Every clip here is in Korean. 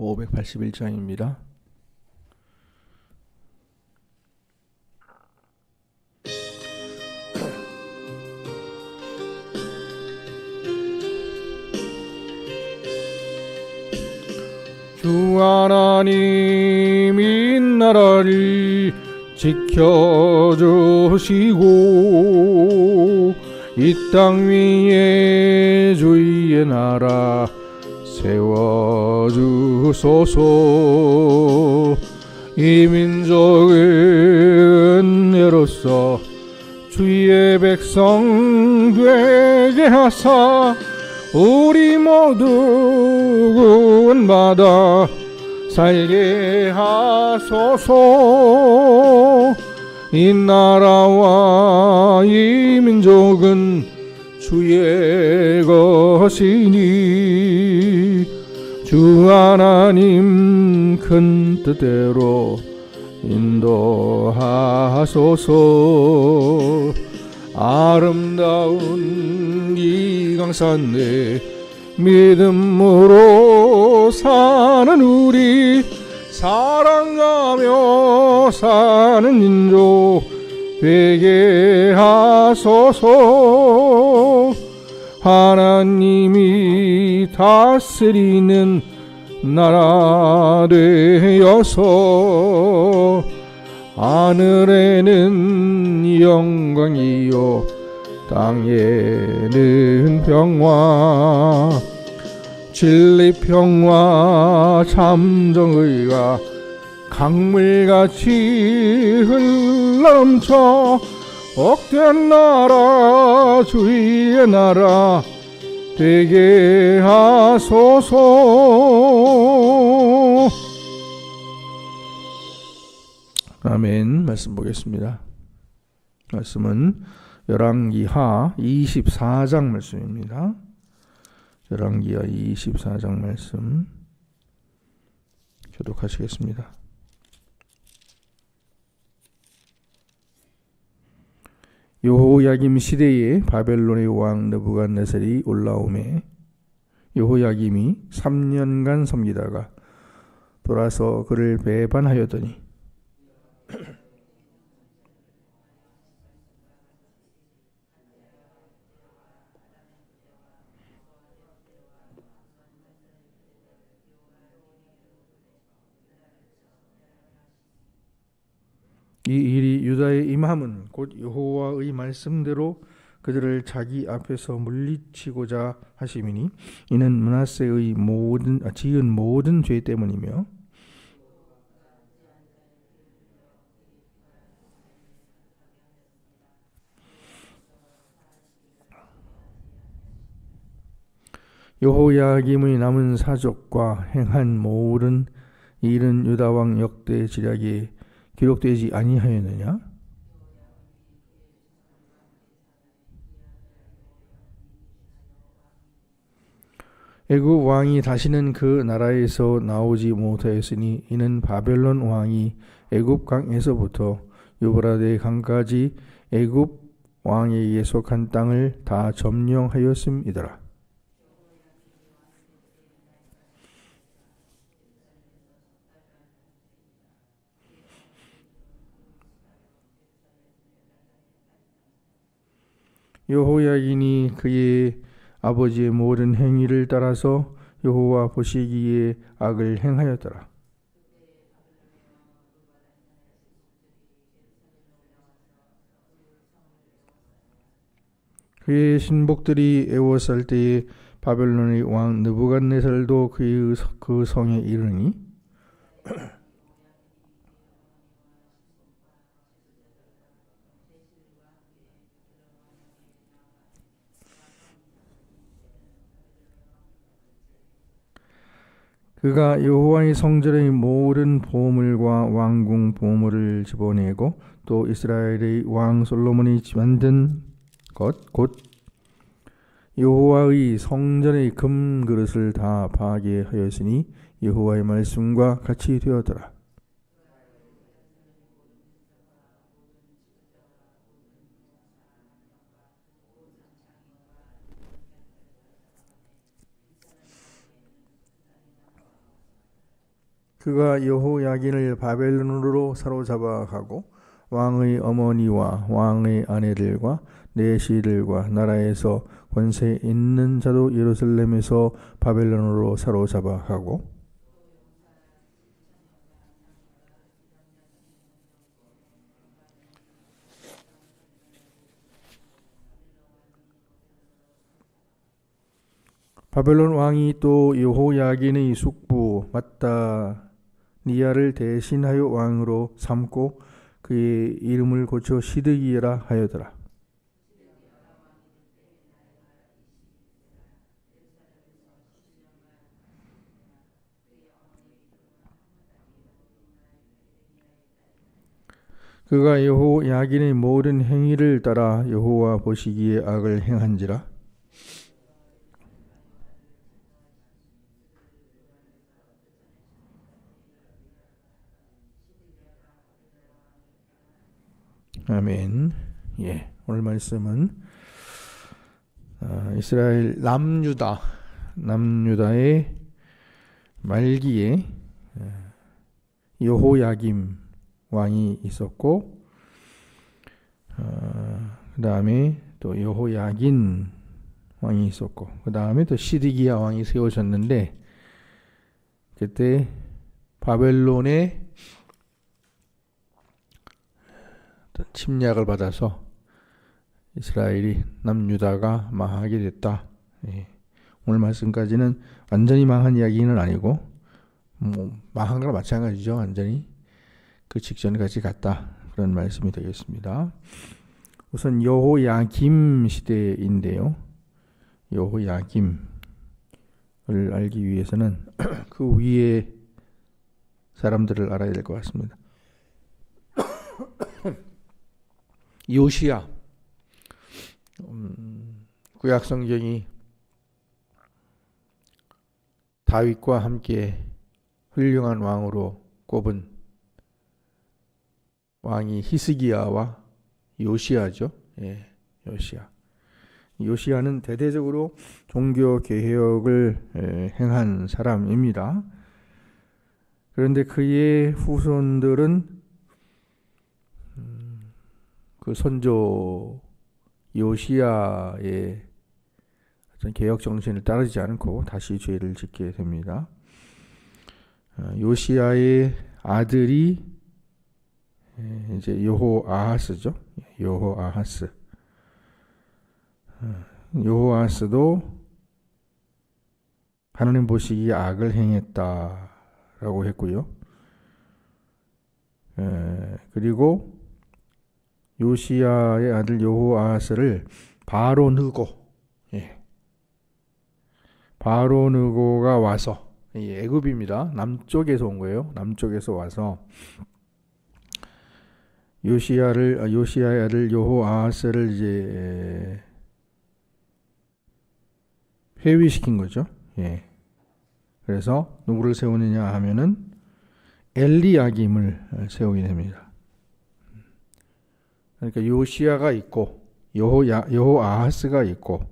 581장입니다. 주 하나님 이 나라를 지켜주시고 이 땅 위에 주의 나라 세워주소서. 이 민족은 은혜로서 주의 백성 되게 하사 우리 모두 구원받아 살게 하소서. 이 나라와 이 민족은 주의 것이니 주 하나님 큰 뜻대로 인도하소서. 아름다운 이 강산에 믿음으로 사는 우리 사랑하며 사는 민족 되게 하소서. 하나님이 다스리는 나라 되어서 하늘에는 영광이요 땅에는 평화 진리 평화 참정의가 강물같이 흘러넘쳐 억된 나라 주의 나라 되게 하소서. 아멘. 말씀 보겠습니다. 말씀은 열왕기하 24장 말씀입니다. 열왕기하 24장 말씀 교독하시겠습니다 여호야김 시대에 바벨론의 왕 느부갓네살이 올라오매 여호야김이 3년간 섬기다가 돌아서 그를 배반하였더니 이 일이 유다의 임함은 곧 여호와의 말씀대로 그들을 자기 앞에서 물리치고자 하심이니 이는 문하세의 모든 아, 지은 모든 죄 때문이며 여호야김의 남은 사족과 행한 모든 일은 유다 왕 역대 지략에 기록되지 아니하였느냐? 애굽 왕이 다시는 그 나라에서 나오지 못하였으니 이는 바벨론 왕이 애굽 강에서부터 유브라데 강까지 애굽 왕에게 속한 땅을 다 점령하였음이더라. 여호야긴이 그의 아버지의 모든 행위를 따라서 여호와 보시기에 악을 행하였더라. 그의 신복들이 애워쌀 때에 바벨론의 왕 느부갓네살도 그의 서- 그 성에 이르니 그가 여호와의 성전의 모든 보물과 왕궁 보물을 집어내고 또 이스라엘의 왕 솔로몬이 만든 것 곧 여호와의 성전의 금 그릇을 다 파괴하였으니 여호와의 말씀과 같이 되었더라. 그가 여호야긴을 바벨론으로 사로잡아 가고 왕의 어머니와 왕의 아내들과 내시들과 나라에서 권세 있는 자도 예루살렘에서 바벨론으로 사로잡아 가고 바벨론 왕이 또 여호야긴의 숙부 마따 니아를 대신하여 왕으로 삼고 그의 이름을 고쳐 시드기야라 하여더라. 그가 여호 야긴의 모든 행위를 따라 여호와 보시기에 악을 행한지라 아멘. 예, 오늘 말씀은 아, 이스라엘 남유다 남유다의 말기에 아, 여호야김 왕이 있었고 어, 그 다음에 또 여호야긴 왕이 있었고 그 다음에 또 시드기야 왕이 세워졌는데 그때 바벨론의 침략을 받아서 이스라엘이 남유다가 망하게 됐다. 예. 오늘 말씀까지는 완전히 망한 이야기는 아니고 뭐 망한 거랑 마찬가지죠. 완전히 그 직전까지 갔다. 그런 말씀이 되겠습니다. 우선 여호야김 시대인데요. 여호야김을 알기 위해서는 그 위에 사람들을 알아야 될 것 같습니다. 요시야 음, 구약 성경이 다윗과 함께 훌륭한 왕으로 꼽은 왕이 히스기야와 요시야죠. 예, 요시야. 요시야는 대대적으로 종교 개혁을 에, 행한 사람입니다. 그런데 그의 후손들은 음, 그 선조 요시야의 어떤 개혁 정신을 따르지 않고 다시 죄를 짓게 됩니다. 어, 요시야의 아들이 에, 이제 요호 아하스죠. 요호 아하스. 어, 요호 아하스도 하나님 보시기에 악을 행했다라고 했고요. 에, 그리고 요시야의 아들 요호 아하스를 바로 느고 예. 바로 느고가 와서 이 애굽입니다. 남쪽에서 온 거예요. 남쪽에서 와서 요시야를 아, 요시야의 아들 요호 아하스를 이제 회위시킨 거죠. 예. 그래서 누구를 세우느냐 하면은 엘리야김을 세우게 됩니다. 그러니까 요시야가 있고 여호 여호 아하스가 있고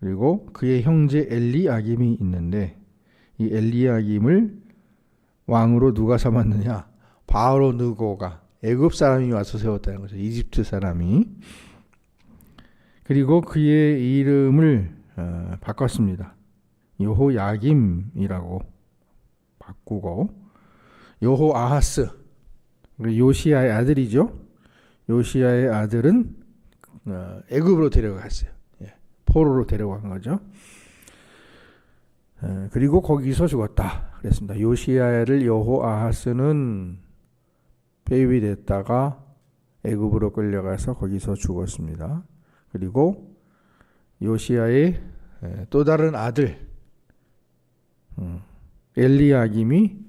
그리고 그의 형제 엘리야김이 있는데 이 엘리야김을 왕으로 누가 삼았느냐? 바로 느고가 애굽 사람이 와서 세웠다는 거죠. 이집트 사람이. 그리고 그의 이름을 어, 바꿨습니다. 여호야김이라고 바꾸고 여호아하스 요시아의 아들이죠. 요시아의 아들은 어, 애굽으로 데려갔어요. 예, 포로로 데려간 거죠. 에, 그리고 거기서 죽었다. 그랬습니다. 요시아를 여호아하스는 배위됐다가 애굽으로 끌려가서 거기서 죽었습니다. 그리고 요시아의 에, 또 다른 아들 음, 엘리야김이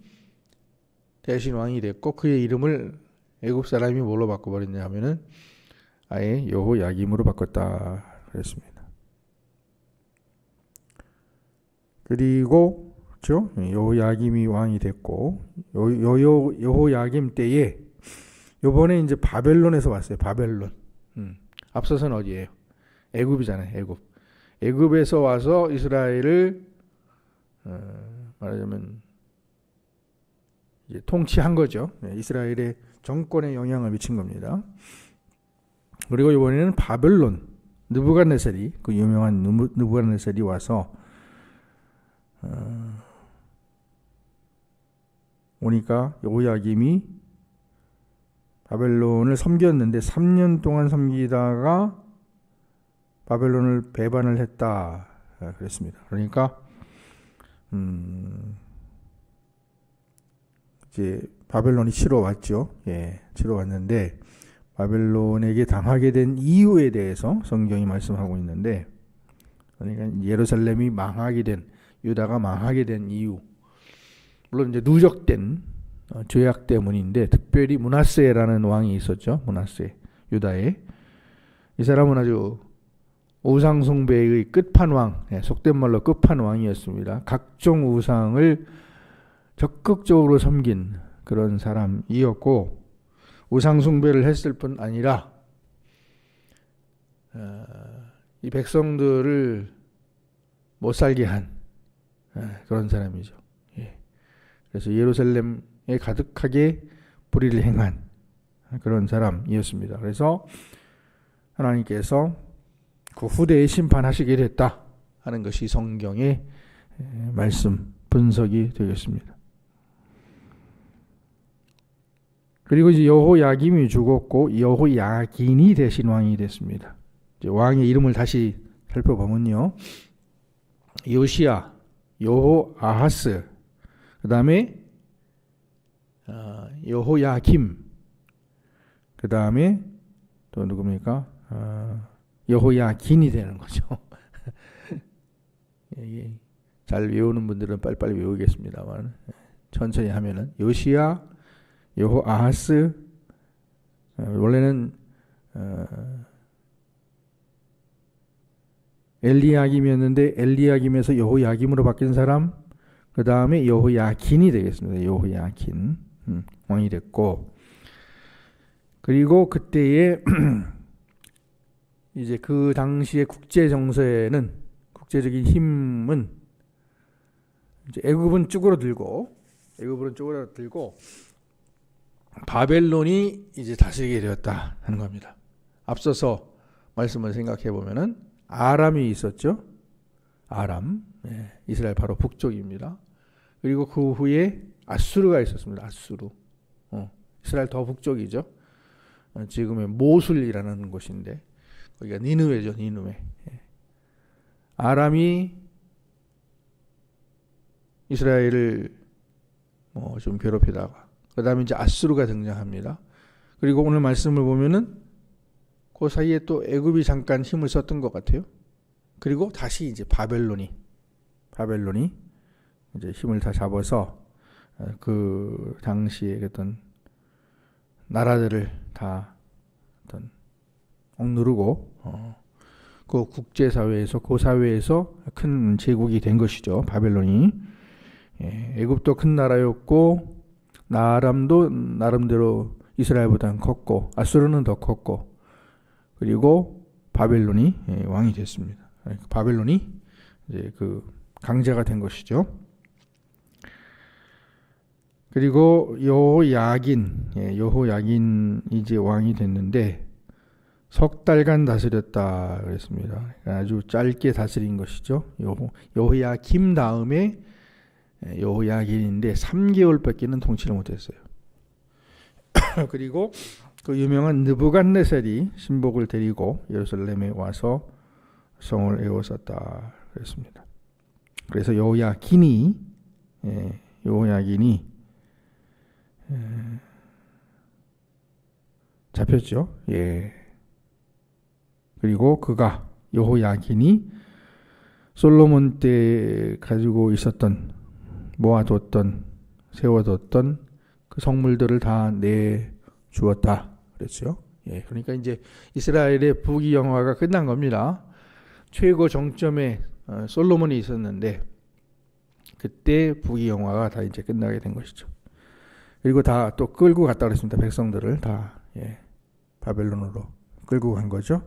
대신 왕이 됐고 그의 이름을 애굽 사람이 뭘로 바꿔버렸냐 하면은 아예 여호야김으로 바꿨다 그랬습니다. 그리고 그렇죠? 여호야김이 왕이 됐고 여 여 여호야김 때에 요번에 이제 바벨론에서 왔어요. 바벨론. 음. 앞서서는 어디예요? 애굽이잖아요. 애굽. 애굽에서 와서 이스라엘을 어, 말하자면 통치한 거죠. 네, 이스라엘의 정권에 영향을 미친 겁니다. 그리고 이번에는 바벨론 느부갓네살이 그 유명한 느부- 느부갓네살이 와서 어, 오니까 여호야김이 바벨론을 섬겼는데 3년 동안 섬기다가 바벨론을 배반을 했다 아, 그랬습니다. 그러니까 음, 이제 바벨론이 치러 왔죠. 예, 치러 왔는데 바벨론에게 당하게 된 이유에 대해서 성경이 말씀하고 있는데 그러니까 예루살렘이 망하게 된 유다가 망하게 된 이유 물론 이제 누적된 어, 죄악 때문인데 특별히 문하세라는 왕이 있었죠. 문하세 유다에 이 사람은 아주 우상 숭배의 끝판왕, 예, 속된 말로 끝판왕이었습니다. 각종 우상을 적극적으로 섬긴 그런 사람이었고 우상 숭배를 했을 뿐 아니라 어, 이 백성들을 못 살게 한 예, 그런 사람이죠. 예. 그래서 예루살렘에 가득하게 불의를 행한 그런 사람이었습니다. 그래서 하나님께서 그 후대에 심판하시게 됐다 하는 것이 성경의 에, 말씀 분석이 되겠습니다. 그리고 이제 여호야김이 죽었고 여호야긴이 대신 왕이 됐습니다. 왕의 이름을 다시 살펴보면요. 요시야, 여호아하스, 그 다음에 어, 여호야김, 그 다음에 또 누굽니까? 어, 여호야긴이 되는 거죠. 예, 예. 잘 외우는 분들은 빨리빨리 외우겠습니다만 천천히 하면은 요시야, 여호 아하스 어, 원래는 어, 엘리야김이었는데 엘리야김에서 여호야김으로 바뀐 사람 그 다음에 여호야긴이 되겠습니다. 여호야긴 음, 왕이 됐고 그리고 그때에 이제 그 당시의 국제 정세는 국제적인 힘은 애굽은 쭈그러들고 애굽은 쭈그러들고 바벨론이 이제 다스리게 되었다 하는 겁니다. 앞서서 말씀을 생각해 보면은 아람이 있었죠. 아람, 예, 이스라엘 바로 북쪽입니다. 그리고 그 후에 아수르가 있었습니다. 아수르, 어, 이스라엘 더 북쪽이죠. 어, 지금의 모술이라는 곳인데 거기가 니느웨죠, 니느웨. 예. 아람이 이스라엘을 뭐 좀 괴롭히다가 그 다음에 이제 아수르가 등장합니다. 그리고 오늘 말씀을 보면은 그 사이에 또 애굽이 잠깐 힘을 썼던 것 같아요. 그리고 다시 이제 바벨론이 바벨론이 이제 힘을 다 잡아서 어, 그 당시에 어떤 나라들을 다 어떤 억누르고 어, 그 국제 사회에서 그 사회에서 큰 제국이 된 것이죠. 바벨론이 예, 애굽도 큰 나라였고 나람도 나름대로 이스라엘보다는 컸고 아수르는 더 컸고 그리고 바벨론이 예, 왕이 됐습니다. 예, 바벨론이 이제 그 강자가 된 것이죠. 그리고 여호야긴 예, 여호야긴 이제 왕이 됐는데 석 달간 다스렸다 그랬습니다. 아주 짧게 다스린 것이죠. 요 여호야김 다음에 여호야긴인데 3개월밖에는 통치를 못했어요. 그리고 그 유명한 느부갓네살이 신복을 데리고 예루살렘에 와서 성을 에워쌌다 그랬습니다. 그래서 여호야긴이 예, 여호야긴이 예, 잡혔죠. 예. 그리고 그가 여호야긴이 솔로몬 때 가지고 있었던 모아뒀던 세워뒀던 그 성물들을 다 내 주었다 그랬죠. 예, 그러니까 이제 이스라엘의 부귀 영화가 끝난 겁니다. 최고 정점에 어, 솔로몬이 있었는데 그때 부귀 영화가 다 이제 끝나게 된 것이죠. 그리고 다 또 끌고 갔다 그랬습니다. 백성들을 다 예, 바벨론으로 끌고 간 거죠.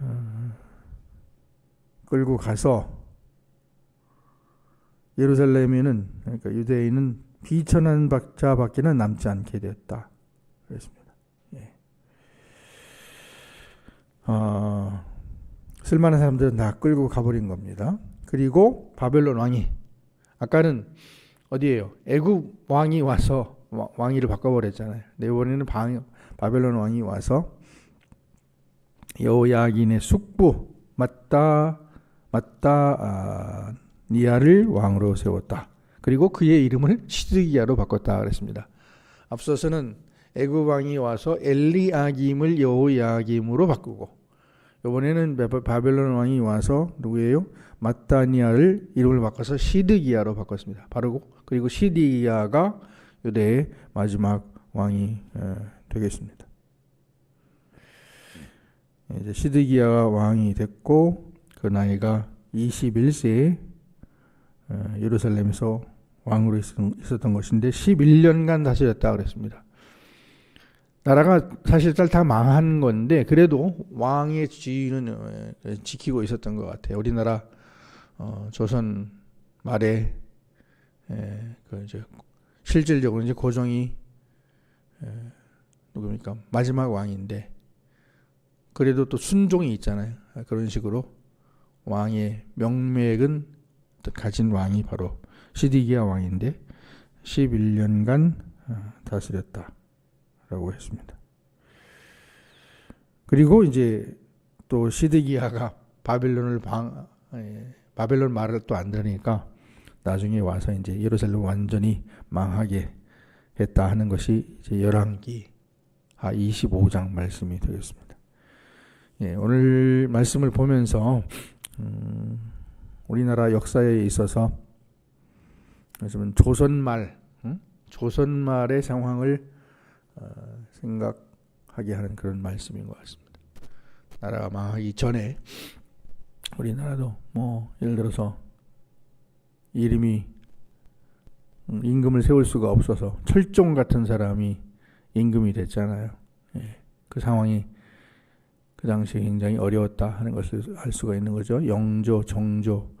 어, 끌고 가서 예루살렘에는 그러니까 유대인은 비천한 자밖에는 남지 않게 되었다. 그랬습니다. 예. 어, 쓸만한 사람들은 다 끌고 가버린 겁니다. 그리고 바벨론 왕이 아까는 어디에요? 애굽 왕이 와서 왕위를 바꿔버렸잖아요. 이번에는 바벨론 왕이 와서 여호야긴의 숙부 맞다 맞다 아, 니아를 왕으로 세웠다. 그리고 그의 이름을 시드기야로 바꿨다 그랬습니다. 앞서서는 애굽 왕이 와서 엘리아김을 여호야김으로 바꾸고 이번에는 바벨론 왕이 와서 누구예요? 마타니아를 이름을 바꿔서 시드기야로 바꿨습니다. 바르고 그리고 시드기야가 유대의 마지막 왕이 되겠습니다. 이제 시드기야가 왕이 됐고 그 나이가 21세에 예루살렘에서 왕으로 있었던 것인데 11년간 다스렸다 그랬습니다. 나라가 사실상 다 망한 건데 그래도 왕의 지위는 지키고 있었던 것 같아요. 우리나라 어, 조선 말에 에, 그 이제 실질적으로 이제 고종이 에, 누굽니까 마지막 왕인데 그래도 또 순종이 있잖아요. 그런 식으로 왕의 명맥은 가진 왕이 바로 시디기야 왕인데 11년간 어, 다스렸다라고 했습니다. 그리고 이제 또 시드기야가 바벨론을 방 예, 바벨론 말을 또 안 들으니까 나중에 와서 이제 예루살렘 완전히 망하게 했다 하는 것이 이제 열왕기 25장 말씀이 되겠습니다. 예, 오늘 말씀을 보면서 음, 우리나라 역사에 있어서 요즘은 조선말, 응? 조선말의 상황을 어, 생각하게 하는 그런 말씀인 것 같습니다. 나라가 망하기 전에 우리나라도 뭐 예를 들어서 이름이 음, 임금을 세울 수가 없어서 철종 같은 사람이 임금이 됐잖아요. 예, 그 상황이 그 당시에 굉장히 어려웠다 하는 것을 알 수가 있는 거죠. 영조, 정조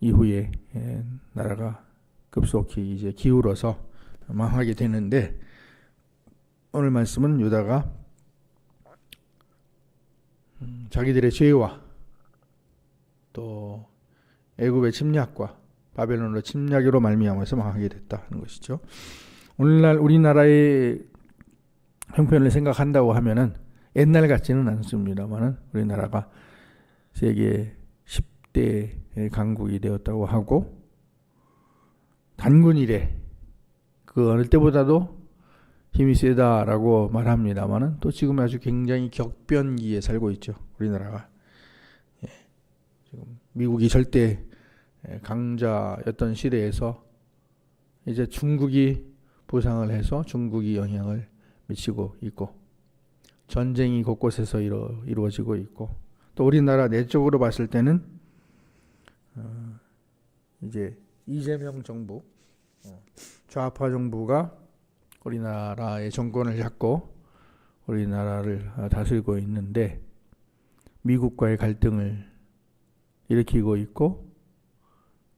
이후에 예, 나라가 급속히 이제 기울어서 망하게 되는데 오늘 말씀은 유다가 음, 자기들의 죄와 또 애굽의 침략과 바벨론의 침략으로 말미암아서 망하게 됐다 하는 것이죠. 오늘날 우리나라의 형편을 생각한다고 하면은 옛날 같지는 않습니다만은 우리나라가 세계 10대 강국이 되었다고 하고 단군 이래 그 어느 때보다도 힘이 세다라고 말합니다만은 또 지금 아주 굉장히 격변기에 살고 있죠 우리나라가 예. 지금 미국이 절대 강자였던 시대에서 이제 중국이 부상을 해서 중국이 영향을 미치고 있고 전쟁이 곳곳에서 이루, 이루어지고 있고 또 우리나라 내적으로 봤을 때는 어, 이제 이재명 정부 어, 좌파 정부가 우리나라의 정권을 잡고 우리나라를 다스리고 있는데 미국과의 갈등을 일으키고 있고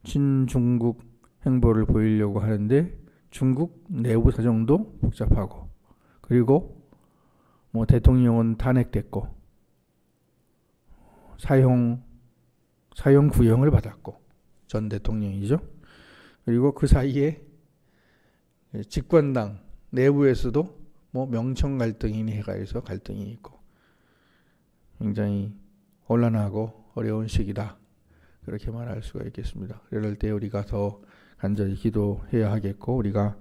친중국 행보를 보이려고 하는데 중국 내부 사정도 복잡하고 그리고 뭐 대통령은 탄핵됐고 사형 사형 구형을 받았고 전 대통령이죠. 그리고 그 사이에 집권당 내부에서도 뭐 명청 갈등이니 해가 해서 갈등이 있고 굉장히 혼란하고 어려운 시기다. 그렇게 말할 수가 있겠습니다. 그럴 때 우리가 더 간절히 기도해야 하겠고 우리가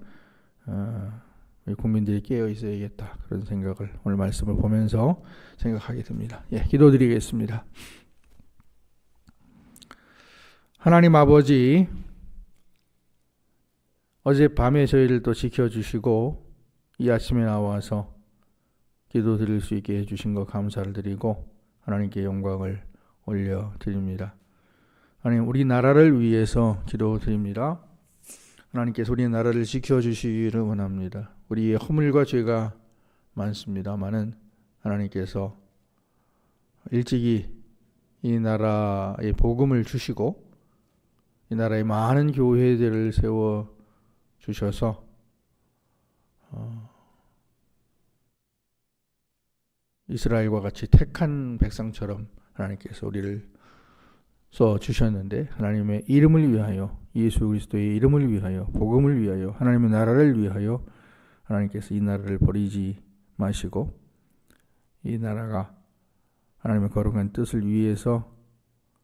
어, 우리 국민들이 깨어 있어야겠다 그런 생각을 오늘 말씀을 보면서 생각하게 됩니다. 예, 기도드리겠습니다. 하나님 아버지 어젯밤에 저희를 또 지켜주시고 이 아침에 나와서 기도 드릴 수 있게 해주신 것 감사를 드리고 하나님께 영광을 올려드립니다. 하나님 우리나라를 위해서 기도 드립니다. 하나님께서 우리 나라를 지켜주시기를 원합니다. 우리의 허물과 죄가 많습니다만은 하나님께서 일찍이 이 나라의 복음을 주시고 이 나라에 많은 교회들을 세워 주셔서 어, 이스라엘과 같이 택한 백성처럼 하나님께서 우리를 써 주셨는데 하나님의 이름을 위하여 예수 그리스도의 이름을 위하여 복음을 위하여 하나님의 나라를 위하여 하나님께서 이 나라를 버리지 마시고 이 나라가 하나님의 거룩한 뜻을 위해서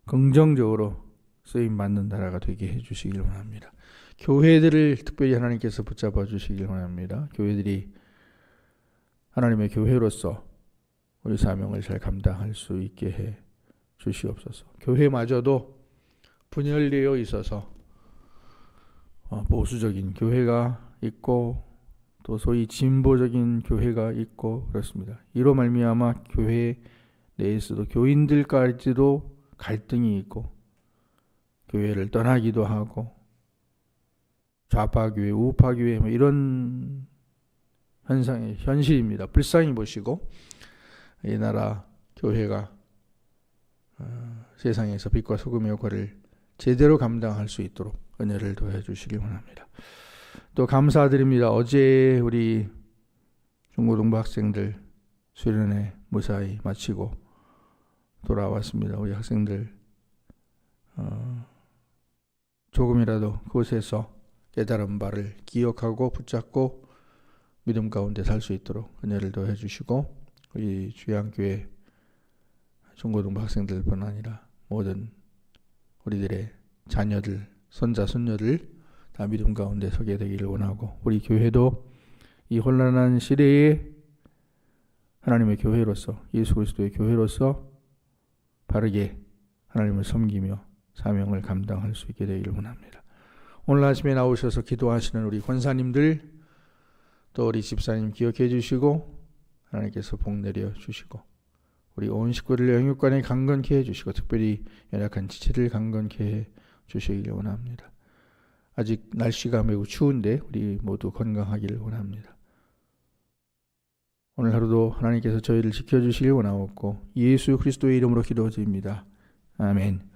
긍정적으로 쓰임 받는 나라가 되게 해 주시길 원합니다. 교회들을 특별히 하나님께서 붙잡아 주시길 원합니다. 교회들이 하나님의 교회로서 우리 사명을 잘 감당할 수 있게 해 주시옵소서. 교회마저도 분열되어 있어서 어, 보수적인 교회가 있고 또 소위 진보적인 교회가 있고 그렇습니다. 이로 말미암아 교회 내에서도 교인들까지도 갈등이 있고 교회를 떠나기도 하고 좌파 교회, 우파 교회 뭐 이런 현상의 현실입니다. 불쌍히 보시고 이 나라 교회가 어, 세상에서 빛과 소금의 역할을 제대로 감당할 수 있도록 은혜를 더해 주시기 원합니다. 또 감사드립니다. 어제 우리 중고등부 학생들 수련회 무사히 마치고 돌아왔습니다. 우리 학생들 어, 조금이라도 그곳에서 깨달은 바를 기억하고 붙잡고 믿음 가운데 살 수 있도록 은혜를 더해 주시고 우리 주양교회 중고등부 학생들뿐 아니라 모든 우리들의 자녀들, 손자, 손녀들 다 믿음 가운데 서게 되기를 원하고 우리 교회도 이 혼란한 시대에 하나님의 교회로서 예수 그리스도의 교회로서 바르게 하나님을 섬기며 사명을 감당할 수 있게 되기를 원합니다. 오늘 아침에 나오셔서 기도하시는 우리 권사님들 또 우리 집사님 기억해 주시고 하나님께서 복 내려 주시고 우리 온 식구들 영육간에 강건케 해 주시고 특별히 연약한 지체를 강건케 해 주시기를 원합니다. 아직 날씨가 매우 추운데 우리 모두 건강하기를 원합니다. 오늘 하루도 하나님께서 저희를 지켜주시길 원하옵고 예수 그리스도의 이름으로 기도드립니다. 아멘.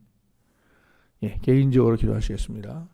예, 개인적으로 기도하시겠습니다.